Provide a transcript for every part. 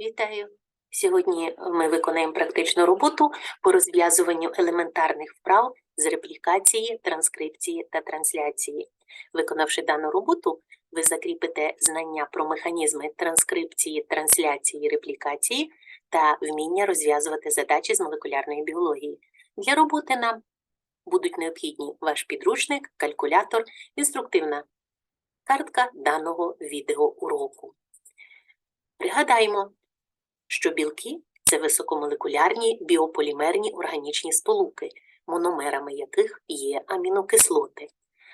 Вітаю! Сьогодні ми виконаємо практичну роботу по розв'язуванню елементарних вправ з реплікації, транскрипції та трансляції. Виконавши дану роботу, ви закріпите знання про механізми транскрипції, трансляції, реплікації та вміння розв'язувати задачі з молекулярної біології. Для роботи нам будуть необхідні ваш підручник, калькулятор, інструктивна картка даного відеоуроку. Пригадаємо, що білки це високомолекулярні біополімерні органічні сполуки, мономерами яких є амінокислоти.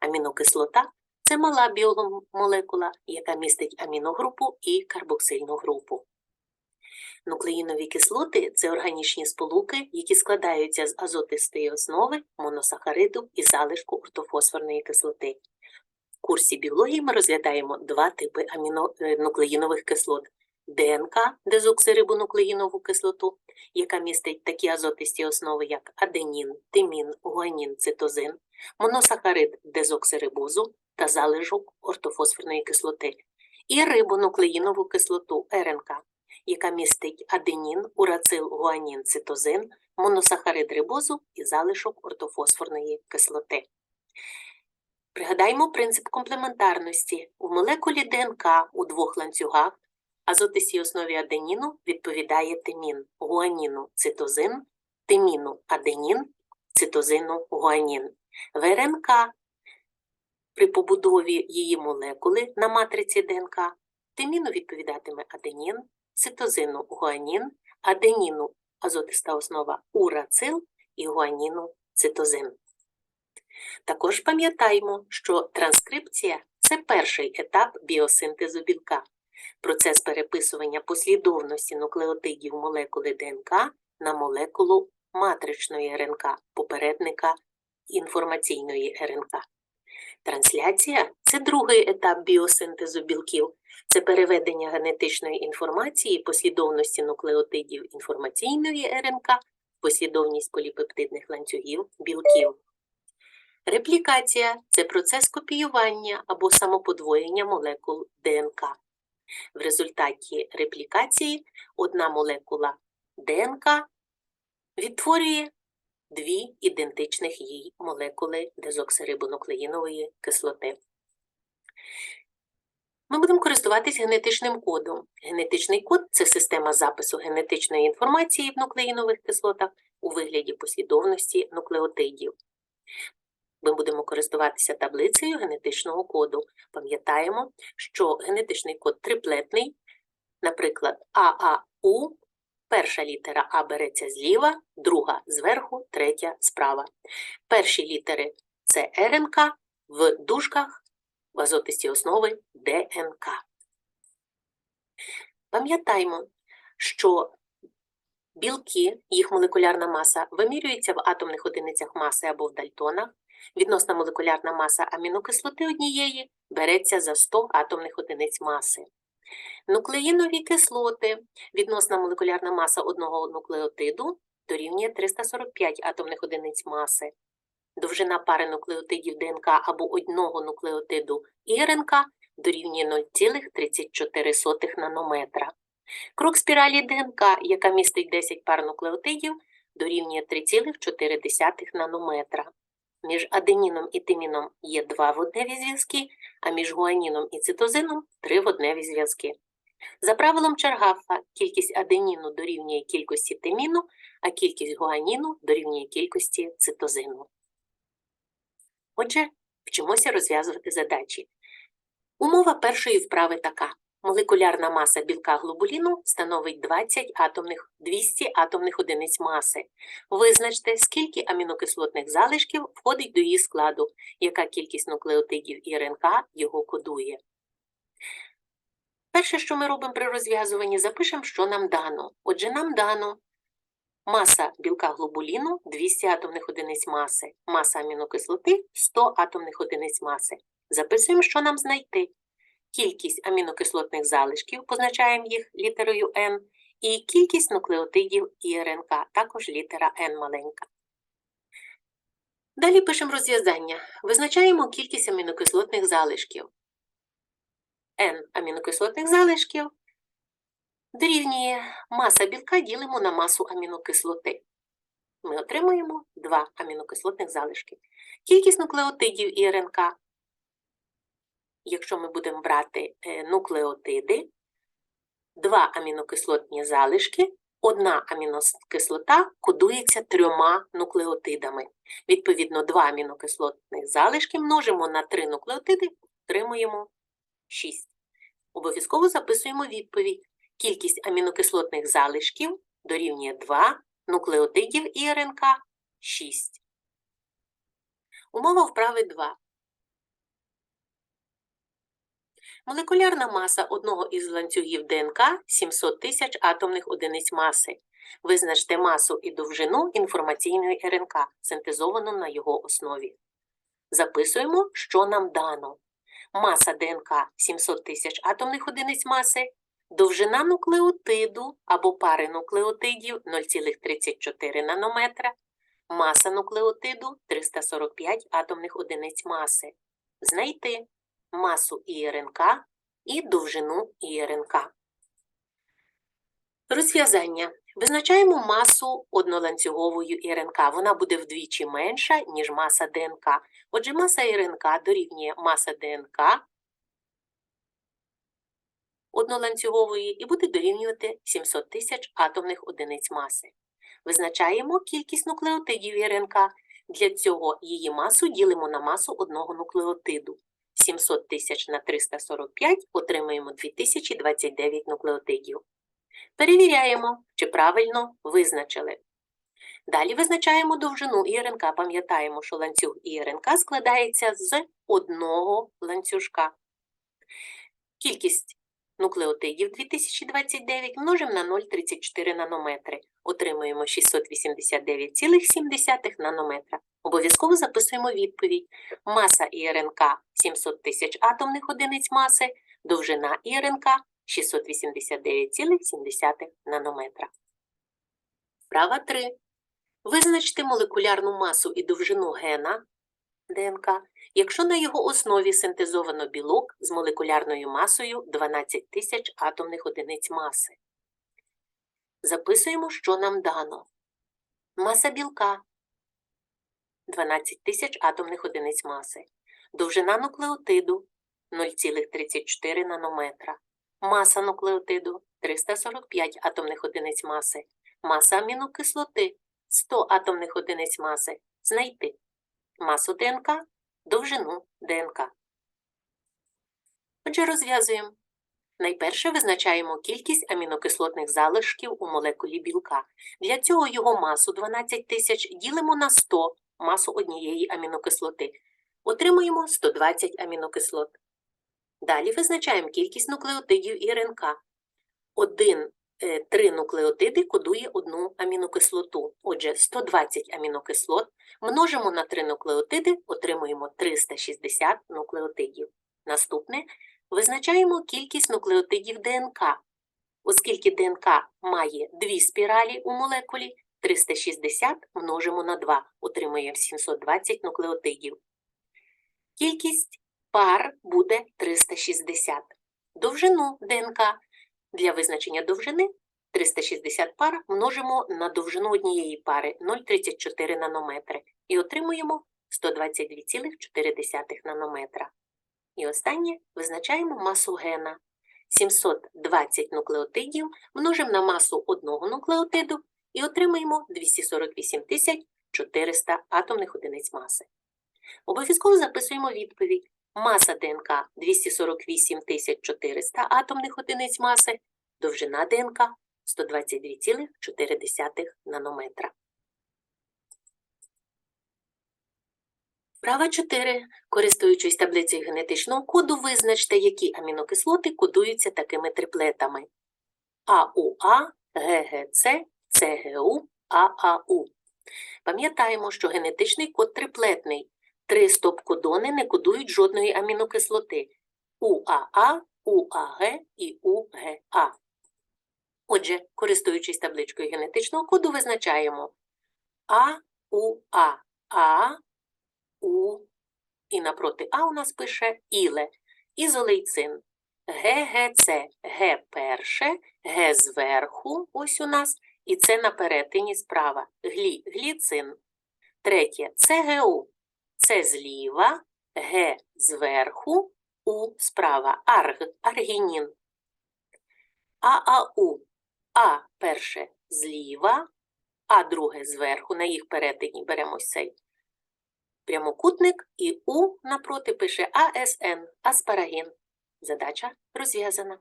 Амінокислота це мала біомолекула, яка містить аміногрупу і карбоксильну групу. Нуклеїнові кислоти це органічні сполуки, які складаються з азотистої основи, моносахариду і залишку ортофосфорної кислоти. В курсі біології ми розглядаємо два типи аміно... е, кислот. ДНК дезоксирибонуклеїнову кислоту, яка містить такі азотисті основи, як аденін, тимін, гуанін, цитозин, моносахарид дезоксирибозу та залежок ортофосфорної кислоти, і рибонуклеїнову кислоту РНК, яка містить аденін, урацил, гуанін, цитозин, моносахарид рибозу і залишок ортофосфорної кислоти. Пригадаймо принцип комплементарності. У молекулі ДНК у двох ланцюгах азотистій основі аденіну відповідає тимін, гуаніну цитозин, тиміну аденін, цитозину гуанін. В РНК при побудові її молекули на матриці ДНК тиміну відповідатиме аденін, цитозину гуанін, аденіну азотиста основа урацил і гуаніну цитозин. Також пам'ятаємо, що транскрипція це перший етап біосинтезу білка. Процес переписування послідовності нуклеотидів молекули ДНК на молекулу матричної РНК, попередника інформаційної РНК. Трансляція це другий етап біосинтезу білків. Це переведення генетичної інформації послідовності нуклеотидів інформаційної РНК послідовність поліпептидних ланцюгів білків. Реплікація це процес копіювання або самоподвоєння молекул ДНК. В результаті реплікації одна молекула ДНК відтворює дві ідентичних їй молекули дезоксирибонуклеїнової кислоти. Ми будемо користуватись генетичним кодом. Генетичний код це система запису генетичної інформації в нуклеїнових кислотах у вигляді послідовності нуклеотидів. Ми будемо користуватися таблицею генетичного коду. Пам'ятаємо, що генетичний код триплетний, наприклад, ААУ, перша літера А береться зліва, друга зверху, третя справа. Перші літери це РНК, в дужках азотисті основи ДНК. Пам'ятаємо, що білки, їх молекулярна маса вимірюється в атомних одиницях маси або в дальтонах, Відносна молекулярна маса амінокислоти однієї береться за 100 атомних одиниць маси. Нуклеїнові кислоти, відносна молекулярна маса одного нуклеотиду дорівнює 345 атомних одиниць маси. Довжина пари нуклеотидів ДНК або одного нуклеотиду РНК дорівнює 0,34 нанометра. Крок спіралі ДНК, яка містить 10 пар нуклеотидів, дорівнює 3,4 нанометра. Між аденіном і тиміном є два водневі зв'язки, а між гуаніном і цитозином три водневі зв'язки. За правилом Чаргафа, кількість аденіну дорівнює кількості тиміну, а кількість гуаніну дорівнює кількості цитозину. Отже, вчимося розв'язувати задачі. Умова першої вправи така. Молекулярна маса білка глобуліну становить 20 атомних, 200 атомних одиниць маси. Визначте, скільки амінокислотних залишків входить до її складу, яка кількість нуклеотидів і РНК його кодує. Перше, що ми робимо при розв'язуванні, запишемо, що нам дано. Отже, нам дано маса білка глобуліну 200 атомних одиниць маси, маса амінокислоти 100 атомних одиниць маси. Записуємо, що нам знайти кількість амінокислотних залишків, позначаємо їх літерою N, і кількість нуклеотидів і РНК, також літера N маленька. Далі пишемо розв'язання. Визначаємо кількість амінокислотних залишків. N амінокислотних залишків дорівнює маса білка ділимо на масу амінокислоти. Ми отримуємо два амінокислотних залишки. Кількість нуклеотидів і РНК. Якщо ми будемо брати е, нуклеотиди, два амінокислотні залишки, одна амінокислота кодується трьома нуклеотидами. Відповідно, два амінокислотних залишки множимо на три нуклеотиди, отримуємо 6. Обов'язково записуємо відповідь. Кількість амінокислотних залишків дорівнює 2, нуклеотидів і РНК 6. Умова вправи 2. Молекулярна маса одного із ланцюгів ДНК 700 тисяч атомних одиниць маси. Визначте масу і довжину інформаційної РНК, синтезовану на його основі. Записуємо, що нам дано. Маса ДНК 700 тисяч атомних одиниць маси, довжина нуклеотиду або пари нуклеотидів 0,34 нанометра, маса нуклеотиду 345 атомних одиниць маси. Знайти масу ІРНК і довжину ІРНК. Розв'язання. Визначаємо масу одноланцюгової РНК. Вона буде вдвічі менша, ніж маса ДНК. Отже, маса РНК дорівнює маса ДНК одноланцюгової і буде дорівнювати 700 тисяч атомних одиниць маси. Визначаємо кількість нуклеотидів РНК. Для цього її масу ділимо на масу одного нуклеотиду. 700 тисяч на 345 отримаємо 2029 нуклеотидів. Перевіряємо, чи правильно визначили. Далі визначаємо довжину ІРНК. Пам'ятаємо, що ланцюг ІРНК складається з одного ланцюжка. Кількість нуклеотидів 2029 множимо на 0,34 нанометри. Отримуємо 689,7 нанометра. Обов'язково записуємо відповідь. Маса ІРНК 700 тисяч атомних одиниць маси, довжина ІРНК 689,7 нанометра. Вправа 3. Визначте молекулярну масу і довжину гена ДНК, якщо на його основі синтезовано білок з молекулярною масою 12 тисяч атомних одиниць маси. Записуємо, що нам дано. Маса білка 12 тисяч атомних одиниць маси. Довжина нуклеотиду 0,34 нанометра. Маса нуклеотиду 345 атомних одиниць маси. Маса амінокислоти 100 атомних одиниць маси. Знайти масу ДНК, довжину ДНК. Отже, розв'язуємо. Найперше визначаємо кількість амінокислотних залишків у молекулі білка. Для цього його масу 12 тисяч ділимо на 100 масу однієї амінокислоти. Отримуємо 120 амінокислот. Далі визначаємо кількість нуклеотидів і РНК. Один, е, три нуклеотиди кодує одну амінокислоту. Отже, 120 амінокислот множимо на 3 нуклеотиди, отримуємо 360 нуклеотидів. Наступне визначаємо кількість нуклеотидів ДНК. Оскільки ДНК має дві спіралі у молекулі, 360 множимо на 2, отримуємо 720 нуклеотидів. Кількість пар буде 360. Довжину ДНК. Для визначення довжини 360 пар множимо на довжину однієї пари 0,34 нанометри і отримуємо 122,4 нанометра. І останнє визначаємо масу гена. 720 нуклеотидів множимо на масу одного нуклеотиду і отримаємо 248 400 атомних одиниць маси. Обов'язково записуємо відповідь. Маса ДНК 248 400 атомних одиниць маси, довжина ДНК 122,4 нанометра. Права 4. Користуючись таблицею генетичного коду, визначте, які амінокислоти кодуються такими триплетами АУА, ГГЦ, ЦГУ, ААУ. Пам'ятаємо, що генетичний код триплетний. Три стоп-кодони не кодують жодної амінокислоти УАА, УАГ і УГА. Отже, користуючись табличкою генетичного коду, визначаємо АУА, А, У і напроти А у нас пише іле, ізолейцин. ГГЦ. Г перше, Г зверху, ось у нас, і це на перетині справа. Глі, гліцин. Третє ЦГУ. Це зліва, Г зверху, У справа. Арг, аргінін. ААУ. А перше зліва, А друге зверху. На їх перетині беремо цей прямокутник і У напроти пише АСН, аспарагін. Задача розв'язана.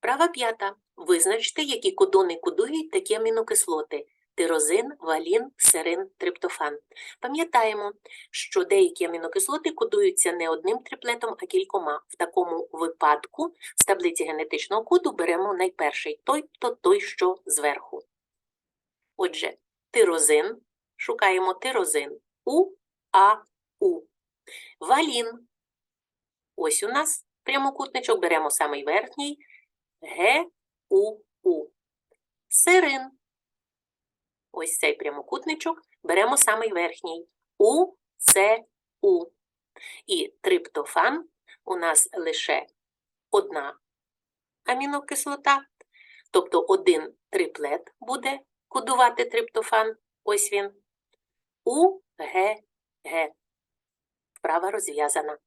Права п'ята. Визначте, які кодони кодують такі амінокислоти тирозин, валін, серин, триптофан. Пам'ятаємо, що деякі амінокислоти кодуються не одним триплетом, а кількома. В такому випадку з таблиці генетичного коду беремо найперший той, то той, що зверху. Отже, тирозин, шукаємо тирозин У, А, У. Валін. Ось у нас прямокутничок, беремо самий верхній Г, У, У. Серин. Ось цей прямокутничок беремо самий верхній У, С, У. І триптофан у нас лише одна амінокислота, тобто один триплет буде кодувати триптофан. Ось він. У, Г, Г. Вправа розв'язана.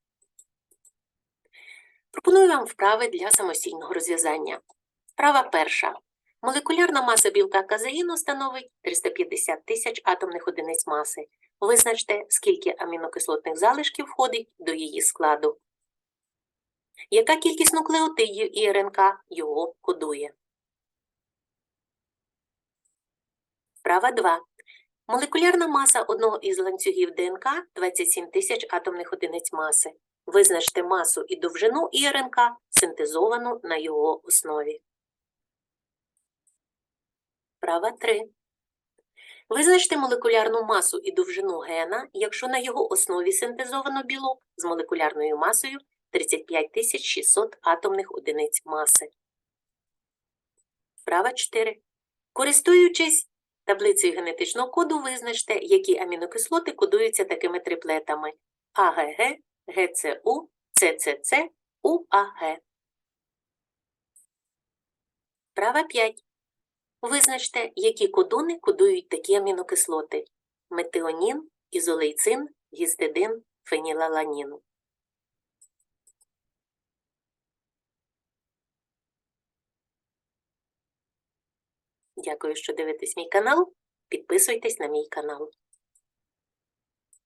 Пропоную вам вправи для самостійного розв'язання. Вправа перша. Молекулярна маса білка казеїну становить 350 тисяч атомних одиниць маси. Визначте, скільки амінокислотних залишків входить до її складу. Яка кількість нуклеотидів і РНК його кодує? Вправа 2. Молекулярна маса одного із ланцюгів ДНК 27 тисяч атомних одиниць маси. Визначте масу і довжину і РНК, синтезовану на його основі. Права 3. Визначте молекулярну масу і довжину гена, якщо на його основі синтезовано білок з молекулярною масою 35 600 атомних одиниць маси. Права 4. Користуючись таблицею генетичного коду, визначте, які амінокислоти кодуються такими триплетами АГГ, ГЦУ, ЦЦЦ, УАГ. Права 5. Визначте, які кодони кодують такі амінокислоти метеонін, ізолейцин, гістидин, фенілаланін. Дякую, що дивитесь мій канал. Підписуйтесь на мій канал.